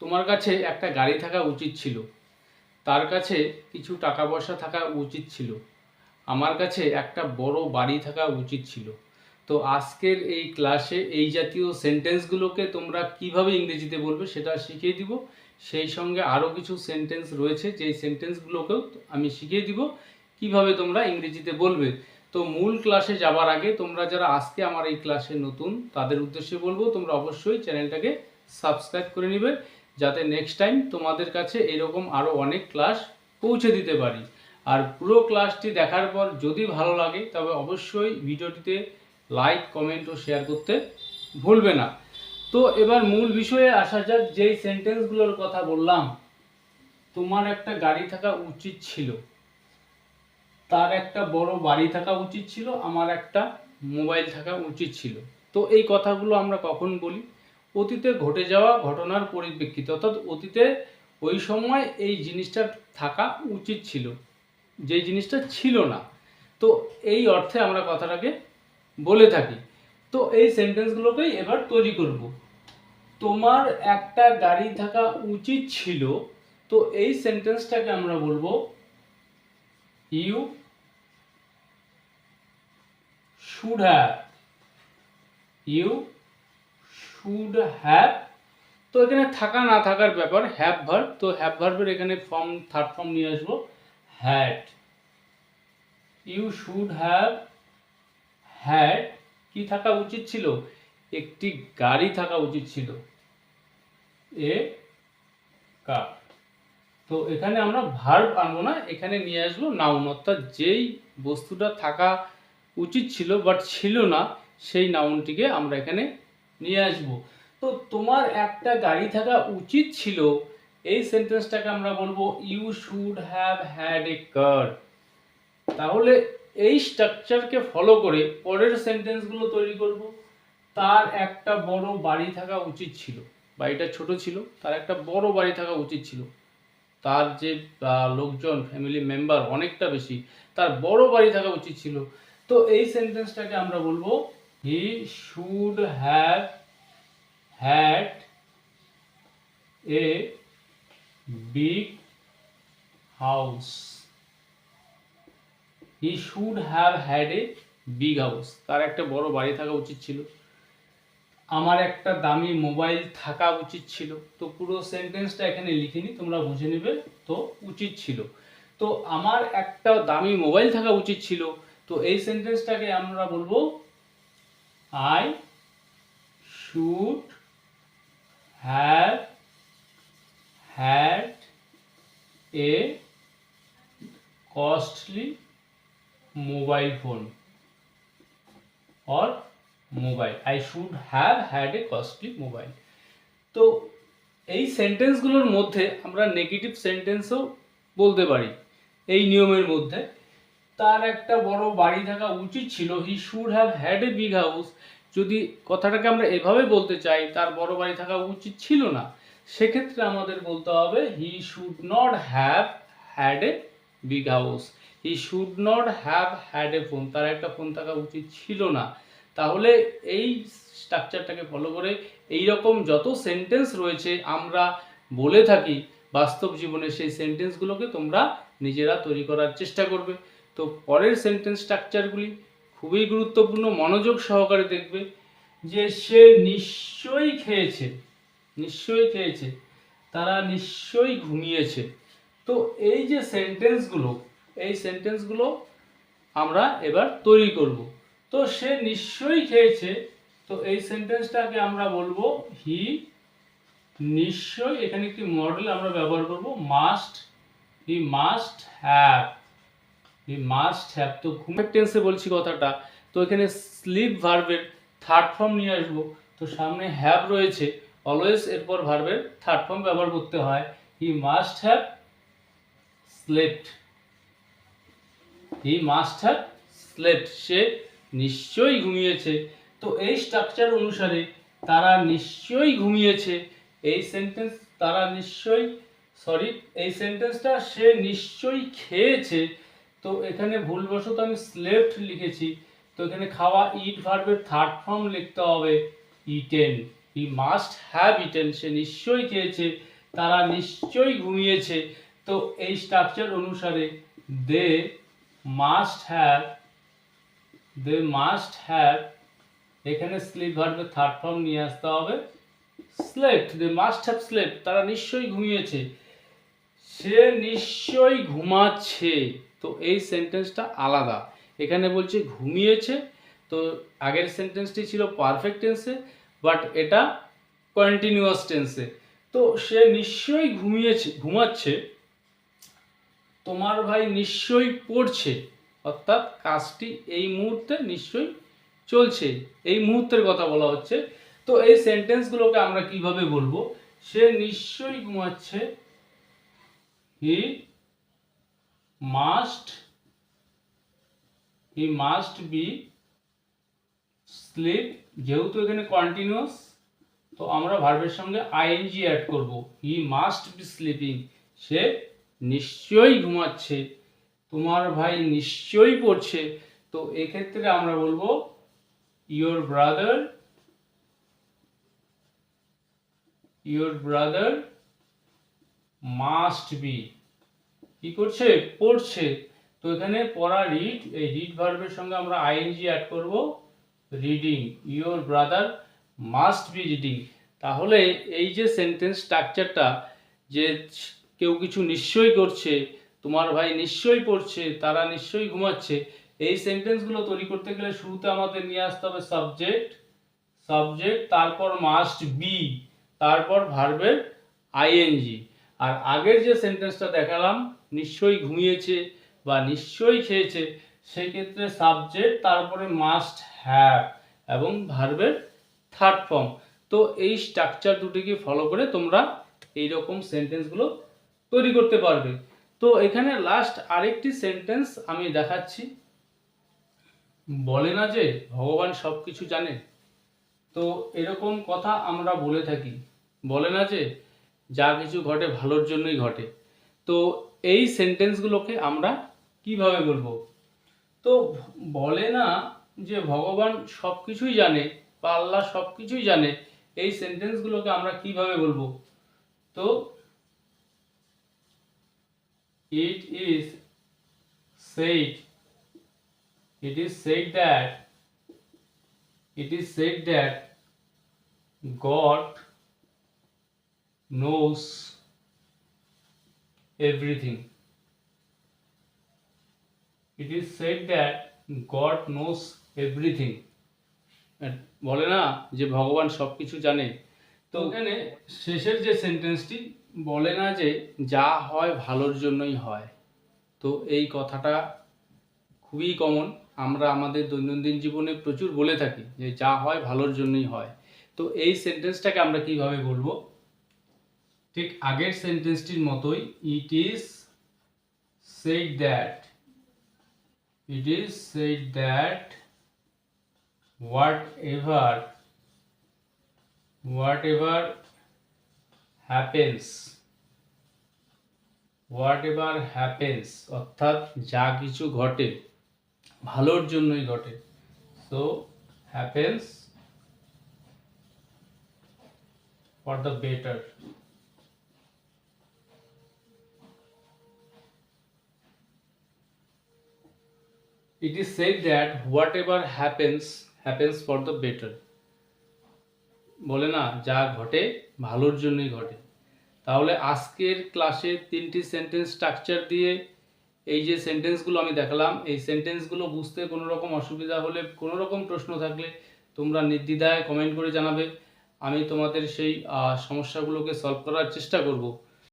তোমার কাছে একটা গাড়ি থাকা উচিত ছিল। তার কাছে কিছু টাকা পয়সা থাকা উচিত ছিল। আমার কাছে একটা বড় বাড়ি থাকা উচিত ছিল। তো আজকের এই ক্লাসে এই জাতীয় সেন্টেন্সগুলোকে তোমরা কীভাবে ইংরেজিতে বলবে সেটা শিখিয়ে দিব। সেই সঙ্গে আরও কিছু সেন্টেন্স রয়েছে, যেই সেন্টেন্সগুলোকেও আমি শিখিয়ে দিব। কীভাবে তোমরা ইংরেজিতে বলবে? তো মূল ক্লাসে যাবার আগে তোমরা যারা আজকে আমার এই ক্লাসে নতুন, তাদের উদ্দেশ্যে বলব, তোমরা অবশ্যই চ্যানেলটাকে সাবস্ক্রাইব করে নেবে। যাতে নেক্সট টাইম তোমাদের কাছে এরকম আরও অনেক ক্লাস পৌঁছে দিতে পারি। আর পুরো ক্লাসটি দেখার পর যদি ভালো লাগে, তবে অবশ্যই ভিডিওটিতে লাইক কমেন্ট ও শেয়ার করতে ভুলবে না। তো এবার মূল বিষয়ে আসা যাক, যেই সেন্টেন্সগুলোর কথা বললাম, তোমার একটা গাড়ি থাকা উচিত ছিল। তার একটা বড় বাড়ি থাকা উচিত ছিল, আমার একটা মোবাইল থাকা উচিত ছিল। তো এই কথাগুলো আমরা কখন বলি? অতীতে ঘটে যাওয়া ঘটনার পরিপ্রেক্ষিতে, অর্থাৎ অতীতে ওই সময় এই জিনিসটা থাকা উচিত ছিল যে জিনিসটা ছিল না। তো এই অর্থে আমরা কথাটাকে বলে থাকি। তো এই সেন্টেন্সগুলোকেই এবার তৈরি করব। তোমার একটা গাড়ি থাকা উচিত ছিল, তো এই সেন্টেন্সটাকে আমরা বলব you should have you should have তো এখানে থাকা না থাকার ব্যাপার হ্যাভ ভার্ব তো হ্যাভ ভার্বের এখানে ফর্ম থার্ড ফর্ম নিয়ে আসব had you should have had কি থাকা উচিত ছিল? একটি গাড়ি থাকা উচিত ছিল। এ কার তো এখানে আমরা ভার্ব আনব না, এখানে নিয়ে আসব নাউন অর্থাৎ যেই বস্তুটা থাকা উচিত ছিল বাট ছিল না, সেই নাউনটিকে আমরা এখানে নিয়ে আসব। তো তোমার একটা গাড়ি থাকা উচিত ছিল, এই সেন্টেন্সটাকে আমরা বলব you should have had a car তাহলে এই স্ট্রাকচারকে ফলো করে পরের সেন্টেন্সগুলো তৈরি করব। তার একটা বড় বাড়ি থাকা উচিত ছিল। বাড়িটা ছোট ছিল, তার একটা বড় বাড়ি থাকা উচিত ছিল। তার যে লোকজন ফ্যামিলি মেম্বার অনেকটা বেশি, তার বড় বাড়ি থাকা উচিত ছিল। তো এই সেন্টেন্সটাকে আমরা বলব he should have had a big house he should have had a big house তার একটা বড় বাড়ি থাকা উচিত ছিল। আমার একটা দামি মোবাইল থাকা উচিত ছিল। তো পুরো সেন্টেন্সটা এখানে লিখিনি তোমরা বুঝে নেবে তো উচিত ছিল। তো আমার একটা দামি মোবাইল থাকা উচিত ছিল। তো এই সেন্টেন্সটাকে আমরা বলব I should have had a costly mobile phone or mobile I should have had a costly mobile তো এই সেন্টেন্সগুলোর মধ্যে আমরা নেগেটিভ সেন্টেন্সও বলতে পারি। এই নিয়মের মধ্যে। তার একটা বড় বাড়ি থাকা উচিত ছিল। He should have had a big house যদি কথাটাকে আমরা এভাবে বলতে চাই, তার বড় বাড়ি থাকা উচিত ছিল না। সেক্ষেত্রে আমাদের বলতে হবে he should not have had a big house he should not have had a phone তার একটা ফোন থাকা উচিত ছিল না। তাহলে এই স্ট্রাকচারটাকে ফলো করে এই রকম যত সেন্টেন্স রয়েছে, আমরা বলে থাকি, বাস্তব জীবনে সেই সেন্টেন্সগুলোকে তোমরা নিজেরা তৈরি করার চেষ্টা করবে। তো পরের সেন্টেন্স স্ট্রাকচারগুলি খুবই গুরুত্বপূর্ণ, মনোযোগ সহকারে দেখবে যে সে নিশ্চয়ই খেয়েছে নিশ্চয়ই খেয়েছে, তারা নিশ্চয়ই ঘুমিয়েছে। তো এই যে সেন্টেন্সগুলো এই সেন্টেন্সগুলো আমরা এবার তৈরি করব। তো সে নিশ্চয়ই খেয়েছে, তো এই সেন্টেন্সটাকে আমরা বলব হি নিশ্চয়ই, এখানে একটি মডেল আমরা ব্যবহার করব must he must have he must have তো ঘুমের টেন্সে বলছি কথাটা, তো এখানে স্লিপ ভার্বের থার্ড ফর্ম নিয়ে আসব। তো সামনে হ্যাভ রয়েছে অলওয়েজ এরপর ভার্বের থার্ড ফর্ম ব্যবহার করতে হয়। He must have slept he must have slept সে নিশ্চয়ই ঘুমিয়েছে। তো এই স্ট্রাকচার অনুসারে তারা নিশ্চয়ই ঘুমিয়েছে। এই সেন্টেন্স তারা নিশ্চয়ই সরি এই সেন্টেন্সটা সে নিশ্চয়ই খেয়েছে। তো এখানে ভুলবশত আমি স্লেপ্ট লিখেছি। তো এখানে খাওয়া ইট ভার্বের থার্ড ফর্ম লিখতে হবে। Eaten he must have eaten সে নিশ্চয়ই খেয়েছে, তারা নিশ্চয়ই ঘুমিয়েছে। তো এই স্ট্রাকচার অনুসারে they must have they must have এখানে স্লিপ ভার্বের থার্ড ফর্ম নিয়ে আসতে হবে। Slept they must have slept তারা নিশ্চয়ই ঘুমিয়েছে। সে নিশ্চয়ই ঘুমাচ্ছে। তো এই সেন্টেন্সটা আলাদা। এখানে বলছে ঘুমিয়েছে, তো আগের সেন্টেন্সটি ছিল পারফেক্ট টেন্সে বাট এটা কন্টিনিউয়াস টেন্সে তো সে নিশ্চয়ই ঘুমিয়েছে, ঘুমাচ্ছে, তোমার ভাই নিশ্চয়ই পড়ছে, অর্থাৎ কাজটি এই মুহূর্তে নিশ্চয়ই চলছে। এই মুহূর্তের কথা বলা হচ্ছে। তো এই সেন্টেন্সগুলোকে আমরা কীভাবে বলব? সে নিশ্চয়ই ঘুমাচ্ছে he must he must be sleep যেহেতু এখানে কন্টিনিউয়াস তো আমরা ভার্বের সঙ্গে আইএনজি অ্যাড করব। হি মাস্ট বি স্লিপিং সে নিশ্চয়ই ঘুমাচ্ছে। তোমার ভাই নিশ্চয়ই পড়ছে। তো এক্ষেত্রে আমরা বলব your brother your brother must be কি করছে? পড়ছে। তো এখানে পড়া রিড এই রিড ভার্বের সঙ্গে আমরা আইএনজি অ্যাড করব। Reading your brother must be reading তাহলে এই যে সেন্টেন্স স্ট্রাকচারটা যে কেউ কিছু নিশ্চয়ই করছে, তোমার ভাই নিশ্চয়ই পড়ছে, তারা নিশ্চয়ই ঘুমাচ্ছে, এই সেন্টেন্সগুলো তৈরি করতে গেলে শুরুতে আমাদের নিয়ে আসতে হবে সাবজেক্ট সাবজেক্ট তারপর মাস্ট বি তারপর ভার্বের আইএনজি আর আগের যে সেন্টেন্সটা দেখালাম নিশ্চয়ই ঘুমিয়েছে বা নিশ্চয়ই খেয়েছে, সেক্ষেত্রে সাবজেক্ট তারপরে মাস্ট হ্যাভ এবং ভার্বের থার্ড ফর্ম তো এই স্ট্রাকচার দুটিকে ফলো করে তোমরা এই রকম সেন্টেন্সগুলো তৈরি করতে পারবে। তো এখানে লাস্ট আরেকটি সেন্টেন্স আমি দেখাচ্ছি। বলে না যে ভগবান সব কিছু জানে। তো এরকম কথা আমরা বলে থাকি। বলে না যে যা কিছু ঘটে ভালোর জন্যই ঘটে। তো এই সেন্টেন্সগুলোকে আমরা কীভাবে বলব? তো বলে না যে ভগবান সব কিছুই জানে বা আল্লাহ সব কিছুই জানে, এই সেন্টেন্সগুলোকে আমরা কীভাবে বলব? তো it is said, it is said that, it is said that god knows everything. It is said that god knows everything. বলে না যে ভগবান সব কিছু জানে। তো এখানে শেষের যে সেন্টেন্সটি বলে না যে যা হয় ভালোর জন্যই হয়। তো এই কথাটা খুবই কমন আমরা আমাদের দৈনন্দিন জীবনে প্রচুর বলে থাকি যে যা হয় ভালোর জন্যই হয়। তো এই সেন্টেন্সটাকে আমরা কীভাবে বলব? ঠিক আগের সেন্টেন্সটির মতোই it is said that it is said that whatever whatever happens whatever happens অর্থাৎ যা কিছু ঘটে, ভালোর জন্যই ঘটে। So happens for the better it is said that whatever happens happens for the better. বলে না, যা ঘটে, ভালোর জন্যই ঘটে। তাহলে আজকের ক্লাসে তিনটি সেন্টেন্স স্ট্রাকচার দিয়ে এই যে সেন্টেন্সগুলো আমি দেখালাম, এই সেন্টেন্সগুলো বুঝতে কোনো রকম অসুবিধা হলে কোনো রকম প্রশ্ন থাকলে তোমরা নির্দ্বিধায় কমেন্ট করে জানাবে। আমি তোমাদের সেই সমস্যাগুলোকে সলভ করার চেষ্টা করব।